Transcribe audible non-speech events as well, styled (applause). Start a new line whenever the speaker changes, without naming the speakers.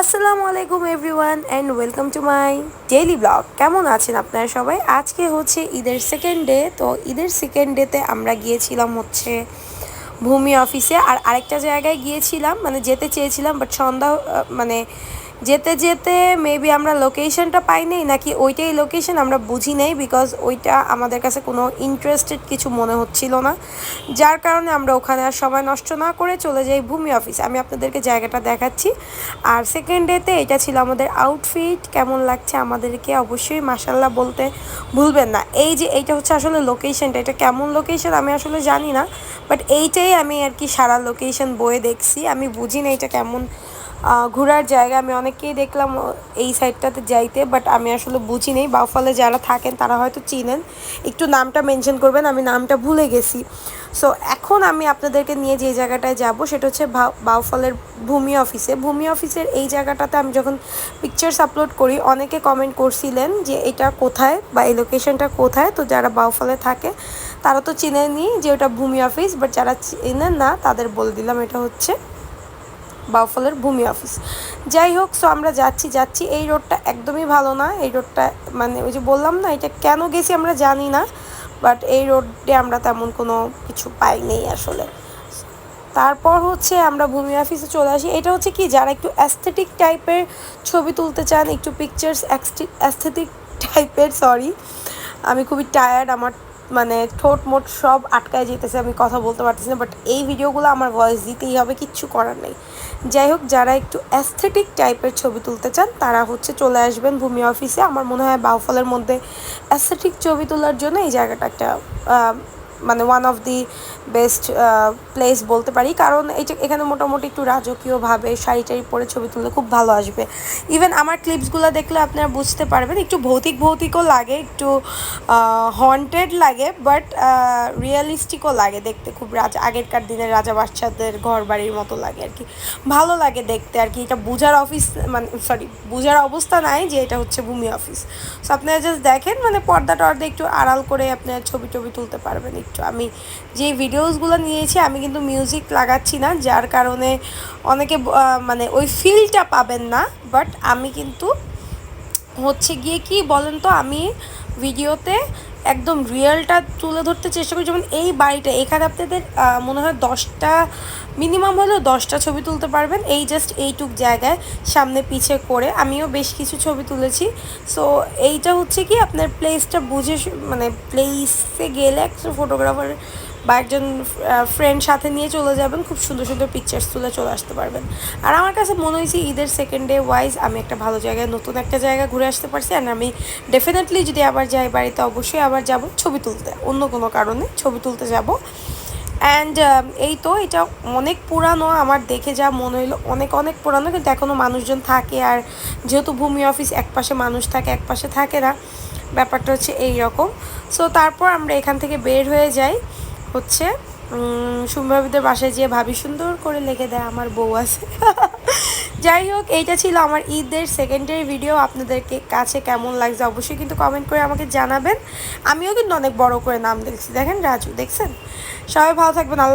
আসসালামু আলাইকুম everyone and welcome to my daily blog কেমন আছেন আপনারা সবাই? আজকে হচ্ছে ঈদের সেকেন্ড ডে তো ঈদের সেকেন্ড ডেতে আমরা গিয়েছিলাম হচ্ছে ভূমি অফিসে আর আরেকটা জায়গায় গিয়েছিলাম মানে যেতে চেয়েছিলাম বাট সন্ধ্যা মানে যেতে যেতে মেবি আমরা লোকেশনটা পাই নাই নাকি ওইটাই লোকেশন আমরা বুঝি নেই বিকজ ওইটা আমাদের কাছে কোনো ইন্টারেস্টেড কিছু মনে হচ্ছিল না। যার কারণে আমরা ওখানে আর সময় নষ্ট না করে চলে যাই ভূমি অফিস আমি আপনাদেরকে জায়গাটা দেখাচ্ছি। আর সেকেন্ড ডেতে এটা ছিল আমাদের আউটফিট কেমন লাগছে আমাদেরকে অবশ্যই মাসাল্লাহ বলতে ভুলবেন না। এই যে এইটা হচ্ছে আসলে লোকেশনটা এটা কেমন লোকেশন আমি আসলে জানি না বাট এইটাই আমি আর কি সারা লোকেশন বয়ে দেখছি। আমি বুঝি না এটা কেমন ঘোরার জায়গা আমি অনেককেই দেখলাম এই সাইডটাতে যাইতে বাট আমি আসলে বুঝি নেই। বাউফলে যারা থাকেন, তারা হয়তো চিনেন। একটু নামটা মেনশন করবেন, আমি নামটা ভুলে গেছি। সো এখন আমি আপনাদেরকে নিয়ে যে জায়গাটায় যাব, সেটা হচ্ছে বাউ- বাউফলের ভূমি অফিসে ভূমি অফিসের এই জায়গাটাতে আমি যখন পিকচার্স আপলোড করি, অনেকে কমেন্ট করছিলেন যে, এটা কোথায় বা এই লোকেশনটা কোথায়? তো যারা বাউফলে থাকে, তারা তো চিনেনি যে, ওটা ভূমি অফিস বাট যারা চিনেন না, তাদের বলে দিলাম, এটা হচ্ছে বাউফলের ভূমি অফিস। যাই হোক সো আমরা যাচ্ছি যাচ্ছি। এই রোডটা একদমই ভালো না। এই রোডটা মানে ওই যে বললাম না, এটা কেন গেছি আমরা জানি না বাট এই রোডে আমরা তেমন কোনো কিছু পাই নেই আসলে। তারপর হচ্ছে আমরা ভূমি অফিসে চলে আসি। এটা হচ্ছে কি, যারা একটু অ্যাস্থেটিক টাইপের ছবি তুলতে চান, একটু পিকচার্স অ্যাস্থেটিক টাইপের সরি আমি খুবই টায়ার্ড আমার মানে ঠোঁট মোট সব আটকায় যেতেছে, আমি কথা বলতে পারতেছি না বাট এই ভিডিওগুলো আমার ভয়েস দিতেই হবে, কিচ্ছু করার নেই। যাই হোক, যারা একটু অ্যাস্থেটিক টাইপের ছবি তুলতে চান, তারা হচ্ছে চলে আসবেন ভূমি অফিসে আমার মনে হয় বাউফলের মধ্যে অ্যাস্থেটিক ছবি তোলার জন্য এই জায়গাটা একটা মানে one of the best place বলতে পারি। কারণ যে এখানে মোটামুটি একটু রাজকীয়ভাবে শাড়ি টাড়ি পরে ছবি তুললে খুব ভালো আসবে। ইভেন আমার ক্লিপসগুলো দেখলে আপনারা বুঝতে পারবেন, একটু ভৌতিক ভৌতিকও লাগে, একটু হন্টেড লাগে বাট রিয়েলিস্টিকও লাগে দেখতে খুব রাজা, আগেরকার দিনের রাজা বাচ্চাদের ঘর বাড়ির মতো লাগে আর কি। ভালো লাগে দেখতে আর কি, এটা বুঝার অফিস মানে সরি বুঝার অবস্থা নাই যে এটা হচ্ছে ভূমি অফিস সো আপনারা জাস্ট দেখেন মানে পর্দা টর্দা একটু আড়াল করে আপনারা ছবি টবি তুলতে পারবেন একটু, আমি যে ভিডিওসগুলো নিয়েছি, আমি কিন্তু মিউজিক লাগাচ্ছি না, যার কারণে অনেকে মানে ওই ফিলটা পাবেন না বাট আমি কিন্তু হচ্ছে গিয়ে কি বলেন তো, আমি ভিডিওতে একদম রিয়েলটা তুলে ধরতে চেষ্টা করি। যেমন এই বাড়িটা, এখানে আপনাদের মনে হয় দশটা, মিনিমাম হলেও দশটা ছবি তুলতে পারবেন। এই জাস্ট এইটুক জায়গায়, সামনে পিছে করে। আমিও বেশ কিছু ছবি তুলেছি। সো এইটা হচ্ছে কি, আপনার প্লেসটা বুঝে মানে প্লেসে গেলে একটা ফটোগ্রাফার বা একজন ফ্রেন্ড সাথে নিয়ে চলে যাবেন, খুব সুন্দর সুন্দর পিকচার্স তুলে চলে আসতে পারবেন। আর আমার কাছে মনে হয়েছে ঈদের সেকেন্ড ডে ওয়াইজ আমি একটা ভালো জায়গায়, নতুন একটা জায়গা ঘুরে আসতে পারছি। অ্যান্ড আমি ডেফিনেটলি যদি আবার যাই বাড়িতে, অবশ্যই আবার যাব ছবি তুলতে। অন্য কোনো কারণে ছবি তুলতে যাব। অ্যান্ড এই তো এটা অনেক পুরানো, আমার দেখে যা মনে হলো অনেক অনেক পুরানো। কিন্তু এখনও মানুষজন থাকে আর যেহেতু ভূমি অফিস এক পাশে মানুষ থাকে, এক পাশে থাকে না, ব্যাপারটা হচ্ছে এই রকম সো তারপর আমরা এখান থেকে বের হয়ে যাই। হচ্ছে সুম্ভাবিদের বাসায় যেয়ে ভাবি, সুন্দর করে লেগে দেয় আমার বউ আছে। (laughs) যাই হোক, এইটা ছিল আমার ঈদের সেকেন্ডারি ভিডিও আপনাদেরকে কাছে কেমন লাগছে অবশ্যই কিন্তু কমেন্ট করে আমাকে জানাবেন। আমিও কিন্তু অনেক বড় করে নাম দেখছি দেখেন রাজু, দেখছেন? সবাই ভালো থাকবেন, আল্লাহ